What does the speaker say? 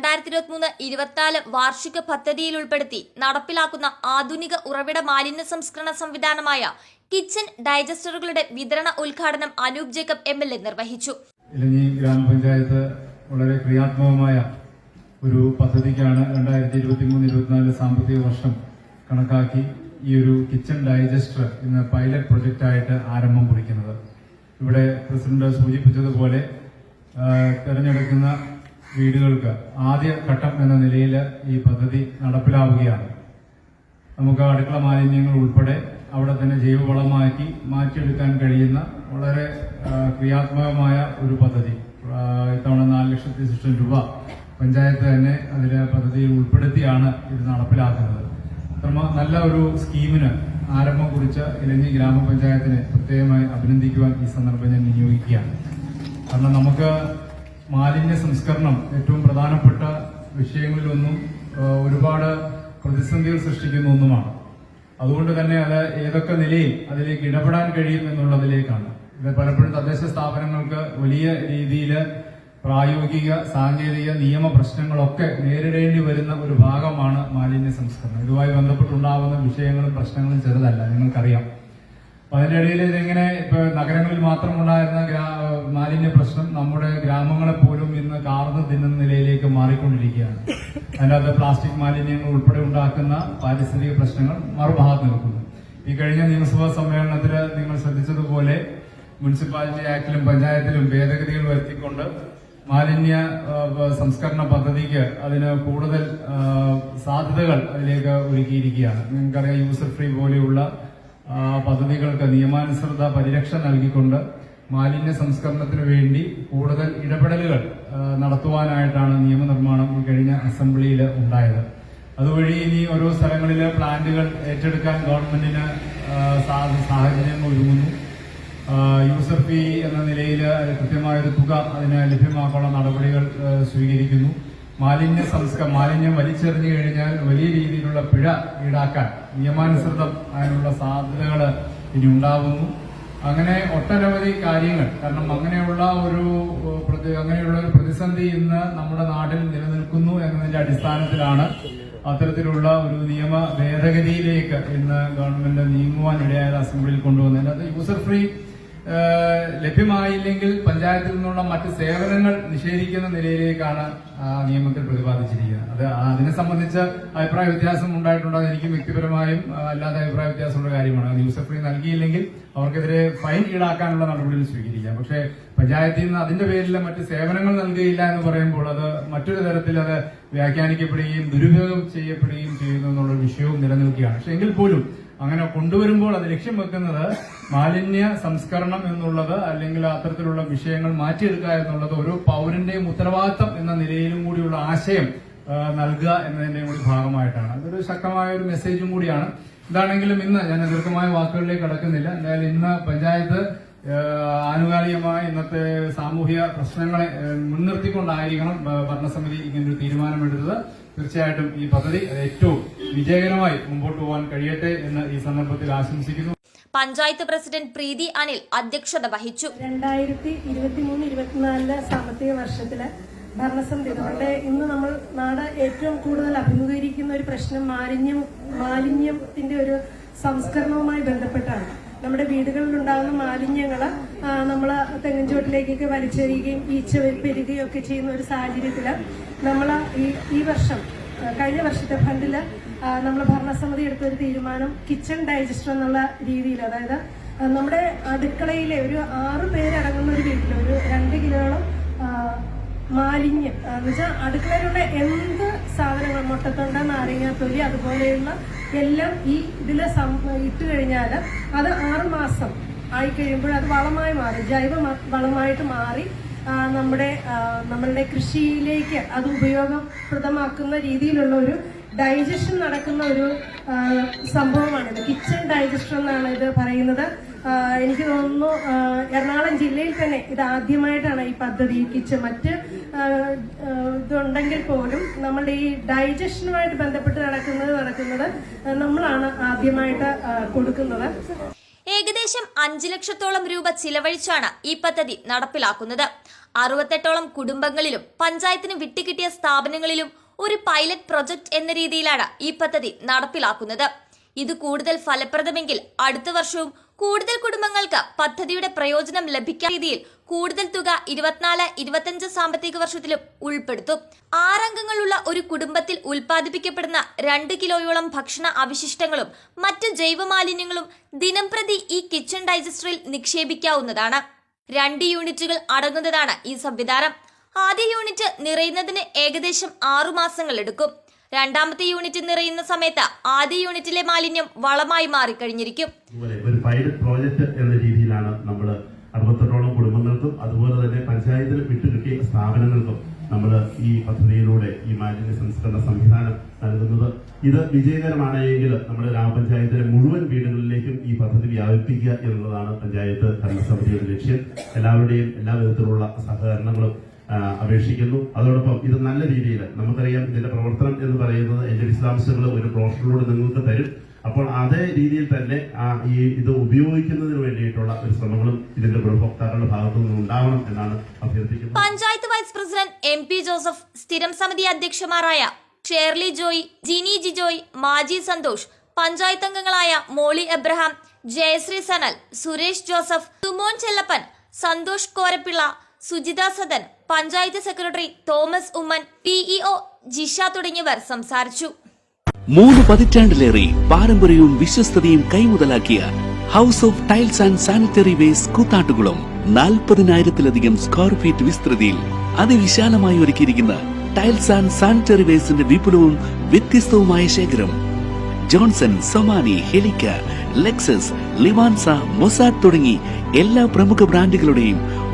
രണ്ടായിരത്തി ഇരുപത്തിമൂന്ന് ഇരുപത്തിനാല് വാർഷിക പദ്ധതിയിൽ ഉൾപ്പെടുത്തി നടപ്പിലാക്കുന്ന ആധുനിക ഉറവിട മാലിന്യ സംസ്കരണ സംവിധാനമായ കിച്ചൺ ഡൈജസ്റ്ററുകളുടെ വിതരണ ഉദ്ഘാടനം Anoop Jacob M L A നിർവഹിച്ചു. ഗ്രാമപഞ്ചായത്ത് വളരെ ക്രിയാത്മകമായ ഒരു പദ്ധതിക്കാണ് രണ്ടായിരത്തി ഇരുപത്തി മൂന്ന് ഇരുപത്തിനാല് സാമ്പത്തിക വർഷം കണക്കാക്കി ഈ ഒരു കിച്ചൺ ഡൈജസ്റ്റർ എന്ന പൈലറ്റ് പ്രൊജക്റ്റായിട്ട് ആരംഭം കുറിക്കുന്നത്. ഇവിടെ പ്രസിഡന്റ് സൂചിപ്പിച്ചതുപോലെ തെരഞ്ഞെടുക്കുന്ന വീടുകൾക്ക് ആദ്യ ഘട്ടം എന്ന നിലയിൽ ഈ പദ്ധതി നടപ്പിലാവുകയാണ്. നമുക്ക് അടുക്കള മാലിന്യങ്ങൾ ഉൾപ്പെടെ അവിടെ തന്നെ ജൈവവളമാക്കി മാറ്റിയെടുക്കാൻ കഴിയുന്ന വളരെ ക്രിയാത്മകമായ ഒരു പദ്ധതി. ഇത്തവണ നാല് ലക്ഷത്തി ലക്ഷം രൂപ പഞ്ചായത്ത് തന്നെ അതിലെ പദ്ധതിയിൽ ഉൾപ്പെടുത്തിയാണ് ഇത് നടപ്പിലാക്കുന്നത്. നല്ല ഒരു സ്കീമിന് ആരംഭം കുറിച്ച ഇലഞ്ഞി ഗ്രാമപഞ്ചായത്തിനെ പ്രത്യേകമായി അഭിനന്ദിക്കുവാൻ ഈ സന്ദർഭം ഞാൻ വിനിയോഗിക്കുകയാണ്. കാരണം നമുക്ക് മാലിന്യ സംസ്കരണം ഏറ്റവും പ്രധാനപ്പെട്ട വിഷയങ്ങളിലൊന്നും ഒരുപാട് പ്രതിസന്ധികൾ സൃഷ്ടിക്കുന്ന ഒന്നുമാണ്. അതുകൊണ്ട് തന്നെ അത് ഏതൊക്കെ നിലയിൽ അതിലേക്ക് ഇടപെടാൻ കഴിയും എന്നുള്ളതിലേക്കാണ്. ഇത് പലപ്പോഴും തദ്ദേശ സ്ഥാപനങ്ങൾക്ക് വലിയ രീതിയിൽ പ്രായോഗിക സാങ്കേതിക നിയമ പ്രശ്നങ്ങളൊക്കെ നേരിടേണ്ടി വരുന്ന ഒരു ഭാഗമാണ് മാലിന്യ സംസ്കരണം. ഇതുമായി ബന്ധപ്പെട്ടുണ്ടാകുന്ന വിഷയങ്ങളും പ്രശ്നങ്ങളും ചെറുതല്ല നിങ്ങൾക്കറിയാം. അപ്പൊ അതിന്റെ ഇടയിൽ ഇതിങ്ങനെ ഇപ്പൊ നഗരങ്ങളിൽ മാത്രം ഉണ്ടായിരുന്ന മാലിന്യ പ്രശ്നം നമ്മുടെ ഗ്രാമങ്ങളെ പോലും ഇന്ന് കാർന്ന് തിന്നുന്ന നിലയിലേക്ക് മാറിക്കൊണ്ടിരിക്കുകയാണ്. അതിനകത്ത് പ്ലാസ്റ്റിക് മാലിന്യങ്ങൾ ഉൾപ്പെടെ ഉണ്ടാക്കുന്ന പാരിസ്ഥിതിക പ്രശ്നങ്ങൾ മറുഭാഗത്ത് നിൽക്കുന്നു. ഈ കഴിഞ്ഞ നിയമസഭാ സമ്മേളനത്തിൽ നിങ്ങൾ ശ്രദ്ധിച്ചതുപോലെ മുനിസിപ്പാലിറ്റി ആക്ടിലും പഞ്ചായത്തിലും ഭേദഗതികൾ വരുത്തിക്കൊണ്ട് മാലിന്യ സംസ്കരണ പദ്ധതിക്ക് അതിന് കൂടുതൽ സാധ്യതകൾ അതിലേക്ക് ഒരുക്കിയിരിക്കുകയാണ്. നിങ്ങൾക്കറിയാം യൂസർ ഫ്രീ പോലെയുള്ള പദ്ധതികൾക്ക് നിയമാനുസൃത പരിരക്ഷ നൽകിക്കൊണ്ട് മാലിന്യ സംസ്കരണത്തിന് വേണ്ടി കൂടുതൽ ഇടപെടലുകൾ നടത്തുവാനായിട്ടാണ് നിയമനിർമ്മാണം കഴിഞ്ഞ അസംബ്ലിയിൽ ഉണ്ടായത്. അതുവഴി ഇനി ഓരോ സ്ഥലങ്ങളിലെ പ്ലാന്റുകൾ ഏറ്റെടുക്കാൻ ഗവൺമെന്റിന് സാഹചര്യങ്ങൾ ഒരുങ്ങുന്നു. യൂസർ ഫീ എന്ന നിലയിൽ കൃത്യമായൊരു തുക അതിന് ലഭ്യമാക്കാനുള്ള നടപടികൾ സ്വീകരിക്കുന്നു. മാലിന്യ സംസ്കാരം മാലിന്യം വലിച്ചെറിഞ്ഞു കഴിഞ്ഞാൽ വലിയ രീതിയിലുള്ള പിഴ ഈടാക്കാൻ നിയമാനുസൃതം അതിനുള്ള സാധ്യതകൾ ഇനി ഉണ്ടാകുന്നു അങ്ങനെ ഒട്ടനവധി കാര്യങ്ങൾ. കാരണം അങ്ങനെയുള്ള ഒരു അങ്ങനെയുള്ള ഒരു പ്രതിസന്ധി ഇന്ന് നമ്മുടെ നാട്ടിൽ നിലനിൽക്കുന്നു എന്നതിന്റെ അടിസ്ഥാനത്തിലാണ് അത്തരത്തിലുള്ള ഒരു നിയമ ഭേദഗതിയിലേക്ക് ഇന്ന് ഗവൺമെന്റ് ഇടയായ അസംബ്ലിയിൽ കൊണ്ടുവന്നത്. അത് യൂസർ ഫ്രീ ലഭ്യമായില്ലെങ്കിൽ പഞ്ചായത്തിൽ നിന്നുള്ള മറ്റ് സേവനങ്ങൾ നിഷേധിക്കുന്ന നിലയിലേക്കാണ് നിയമത്തിൽ പ്രതിപാദിച്ചിരിക്കുന്നത്. അത് അതിനെ സംബന്ധിച്ച് അഭിപ്രായ വ്യത്യാസം ഉണ്ടായിട്ടുണ്ടോ. അതെനിക്ക് വ്യക്തിപരമായും അല്ലാതെ അഭിപ്രായ വ്യത്യാസമുള്ള കാര്യമാണ്. ന്യൂസ് ഫ്രീ നൽകിയില്ലെങ്കിൽ അവർക്കെതിരെ ഫൈൻ ഈടാക്കാനുള്ള നടപടികൾ സ്വീകരിക്കാം. പക്ഷേ പഞ്ചായത്തിൽ നിന്ന് അതിന്റെ പേരിൽ മറ്റ് സേവനങ്ങൾ നൽകുകയില്ല എന്ന് പറയുമ്പോൾ അത് മറ്റൊരു തരത്തിൽ അത് വ്യാഖ്യാനിക്കപ്പെടുകയും ദുരുപയോഗം ചെയ്യപ്പെടുകയും ചെയ്യുന്നു എന്നുള്ള വിഷയവും നിലനിൽക്കുകയാണ്. പക്ഷെ എങ്കിൽ പോലും അങ്ങനെ കൊണ്ടുവരുമ്പോൾ അത് ലക്ഷ്യം വെക്കുന്നത് മാലിന്യ സംസ്കരണം എന്നുള്ളത് അല്ലെങ്കിൽ അത്തരത്തിലുള്ള വിഷയങ്ങൾ മാറ്റിയെടുക്കുക എന്നുള്ളത് ഒരു പൗരന്റെയും ഉത്തരവാദിത്തം എന്ന നിലയിലും കൂടിയുള്ള ആശയം നൽകുക എന്നതിന്റെയും കൂടി ഭാഗമായിട്ടാണ്. അതൊരു ശക്തമായ ഒരു മെസ്സേജും കൂടിയാണ്. ഇതാണെങ്കിലും ഇന്ന് ഞാൻ ദീർഘമായ വാക്കുകളിലേക്ക് കടക്കുന്നില്ല. എന്തായാലും ഇന്ന് പഞ്ചായത്ത് ആനുകാലികമായ ഇന്നത്തെ സാമൂഹിക പ്രശ്നങ്ങളെ മുൻനിർത്തിക്കൊണ്ടായിരിക്കണം ഭരണസമിതി ഇങ്ങനൊരു തീരുമാനമെടുത്തത്. തീർച്ചയായിട്ടും ഈ പദ്ധതി ഏറ്റവും വിജയകരമായി മുമ്പോട്ട് പോകാൻ കഴിയട്ടെ എന്ന് ഈ സന്ദർഭത്തിൽ ആശംസിക്കുന്നു. പഞ്ചായത്ത് പ്രസിഡന്റ് പ്രീതി അനിൽ അധ്യക്ഷത വഹിച്ചു. രണ്ടായിരത്തി ഇരുപത്തി മൂന്ന് ഇരുപത്തിനാലിലെ സാമ്പത്തിക വർഷത്തിലെ ഭരണസമിതി നമ്മുടെ ഇന്ന് നമ്മൾ നാട് ഏറ്റവും കൂടുതൽ അഭിമുഖീകരിക്കുന്ന ഒരു പ്രശ്നം മാലിന്യം മാലിന്യത്തിന്റെ ഒരു സംസ്കരണവുമായി ബന്ധപ്പെട്ടാണ്. നമ്മുടെ വീടുകളിൽ ഉണ്ടാകുന്ന മാലിന്യങ്ങൾ നമ്മൾ തെങ്ങിൻചോട്ടിലേക്കൊക്കെ വലിച്ചെറിയുകയും ഈച്ച പെരുകയും ഒക്കെ ചെയ്യുന്ന ഒരു സാഹചര്യത്തിൽ നമ്മൾ ഈ ഈ വർഷം കഴിഞ്ഞ വർഷത്തെ ഫണ്ടിൽ നമ്മൾ ഭരണസമിതി എടുത്ത ഒരു തീരുമാനം കിച്ചൺ ഡൈജസ്റ്റർ എന്നുള്ള രീതിയിൽ അതായത് നമ്മുടെ അടുക്കളയിലെ ഒരു ആറ് പേരടങ്ങുന്ന ഒരു വീട്ടിൽ ഒരു രണ്ട് കിലോളം മാലിന്യം. എന്ന് വെച്ചാൽ അടുക്കളയിലുള്ള എന്ത് സാധനങ്ങൾ മുട്ടത്തൊണ്ട നാരങ്ങാത്തൊലി അതുപോലെയുള്ള എല്ലാം ഈ ഇതിൽ ഇട്ട് കഴിഞ്ഞാൽ അത് ആറുമാസം ആയി കഴിയുമ്പോൾ അത് വളമായി മാറി. ജൈവ വളമായിട്ട് മാറി നമ്മുടെ നമ്മളുടെ കൃഷിയിലേക്ക് അത് ഉപയോഗപ്രദമാക്കുന്ന രീതിയിലുള്ള ഒരു ഡൈജഷൻ നടക്കുന്ന ഒരു സംഭവമാണിത്. കിച്ചൺ ഡൈജസ്റ്റർ എന്നാണ് ഇത് പറയുന്നത്. എനിക്ക് തോന്നുന്നു എറണാകുളം ജില്ലയിൽ തന്നെ ഇത് ആദ്യമായിട്ടാണ് ഈ പദ്ധതി കിച്ചൺ മറ്റ് ഇതുണ്ടെങ്കിൽ പോലും നമ്മളുടെ ഈ ഡൈജഷനുമായിട്ട് ബന്ധപ്പെട്ട് നടക്കുന്നത് നടക്കുന്നത് നമ്മളാണ് ആദ്യമായിട്ട് കൊടുക്കുന്നത്. ഏകദേശം അഞ്ചു ലക്ഷത്തോളം രൂപ ചിലവഴിച്ചാണ് ഈ പദ്ധതി നടപ്പിലാക്കുന്നത്. അറുപത്തെട്ടോളം കുടുംബങ്ങളിലും പഞ്ചായത്തിന് വിട്ടുകിട്ടിയ സ്ഥാപനങ്ങളിലും ഒരു പൈലറ്റ് പ്രൊജക്ട് എന്ന രീതിയിലാണ് ഈ പദ്ധതി നടപ്പിലാക്കുന്നത്. ഇത് കൂടുതൽ ഫലപ്രദമെങ്കിൽ അടുത്ത വർഷവും കൂടുതൽ കുടുംബങ്ങൾക്ക് പദ്ധതിയുടെ പ്രയോജനം ലഭിക്കാൻ രീതിയിൽ കൂടുതൽ തുക ഇരുപത്തിനാല് ഇരുപത്തിയഞ്ച് സാമ്പത്തിക വർഷത്തിലും ഉൾപ്പെടുത്തും. ആറംഗങ്ങളുള്ള ഒരു കുടുംബത്തിൽ ഉൽപ്പാദിപ്പിക്കപ്പെടുന്ന രണ്ട് കിലോയോളം ഭക്ഷണ അവശിഷ്ടങ്ങളും മറ്റ് ജൈവമാലിന്യങ്ങളും ദിനംപ്രതി ഈ കിച്ചൺ ഡൈജസ്റ്ററിൽ നിക്ഷേപിക്കാവുന്നതാണ്. രണ്ട് യൂണിറ്റുകൾ അടങ്ങുന്നതാണ് ഈ സംവിധാനം. ആദ്യ യൂണിറ്റ് നിറയുന്നതിന് ഏകദേശം ആറു മാസങ്ങൾ എടുക്കും. രണ്ടാമത്തെ യൂണിറ്റ് നിറയുന്ന സമയത്ത് ആദ്യ യൂണിറ്റിലെ മാലിന്യം വളമായി മാറിക്കഴിഞ്ഞിരിക്കും. ഒരു പ്രോജക്റ്റ് എന്ന രീതിയിലാണ് നമ്മൾ അറുപത്തെട്ടോളം കുടുംബങ്ങൾക്കും അതുപോലെ തന്നെ പഞ്ചായത്തിൽ വിട്ടുകിട്ടിയ സ്ഥാപനങ്ങൾക്കും നമ്മൾ ഈ പദ്ധതിയിലൂടെ ഈ മാലിന്യ സംസ്കരണ സംവിധാനം നൽകുന്നത്. ഇത് വിജയകരമാണെങ്കിൽ നമ്മുടെ ഗ്രാമപഞ്ചായത്തിലെ മുഴുവൻ വീടുകളിലേക്കും ഈ പദ്ധതി വ്യാപിപ്പിക്കുക എന്നുള്ളതാണ് പഞ്ചായത്ത് ഭരണസമിതിയുടെ ലക്ഷ്യം. എല്ലാവരുടെയും എല്ലാ വിധത്തിലുള്ള സഹകരണങ്ങളും അപേക്ഷിക്കുന്നു. അതോടൊപ്പം ഇത് നല്ല രീതിയിൽ നമുക്കറിയാം ഇതിന്റെ പ്രവർത്തനം എന്ന് പറയുന്നത് എന്റെ വിശദാംശങ്ങൾ ഒരു ബ്രോഷറിലൂടെ നിങ്ങൾക്ക് തരും. അപ്പോൾ അതേ രീതിയിൽ തന്നെ ഈ ഇത് ഉപയോഗിക്കുന്നതിന് വേണ്ടിയിട്ടുള്ള ഒരു ശ്രമങ്ങളും ഇതിന്റെ ഗുണഭോക്താക്കളുടെ ഭാഗത്തു നിന്ന് ഉണ്ടാവണം എന്നാണ് അഭ്യർത്ഥിക്കുന്നത്. Panchayat vice president M P Joseph സ്ഥിരം സമിതി അധ്യക്ഷമാരായ ഷേർലി ജോയ് ജിനി ജിജോയ് മാജി സന്തോഷ് പഞ്ചായത്ത് അംഗങ്ങളായ Molly Abraham Jayasree Sanal Suresh Joseph Sumon Chellappan Santhosh Korapilla Sujitha Sadan panchayat secretary Thomas Oommen PEO Jisha തുടങ്ങിയവർ സംസാരിച്ചു. മൂന്ന് പതിറ്റാണ്ടിലേറെ പാരമ്പര്യവും വിശ്വസ്തതയും കൈമുതലാക്കിയ house of tiles and sanitary waste Koothattukulam നാൽപ്പതിനായിരത്തിലധികം സ്ക്വയർ ഫീറ്റ് വിസ്തൃതിയിൽ അതിവിശാലമായി ഒരുക്കിയിരിക്കുന്ന ടൈൽസ് ആൻഡ് സാനിറ്ററി വേസ്റ്റിന്റെ വിപുലവും വ്യത്യസ്തവുമായ ശേഖരം. ജോൺസൺ സൊമാനി ഹെലിക്ക ലെക്സസ് ലിവാൻസ മൊസാഡ് തുടങ്ങി എല്ലാ പ്രമുഖ ബ്രാൻഡുകളുടെയും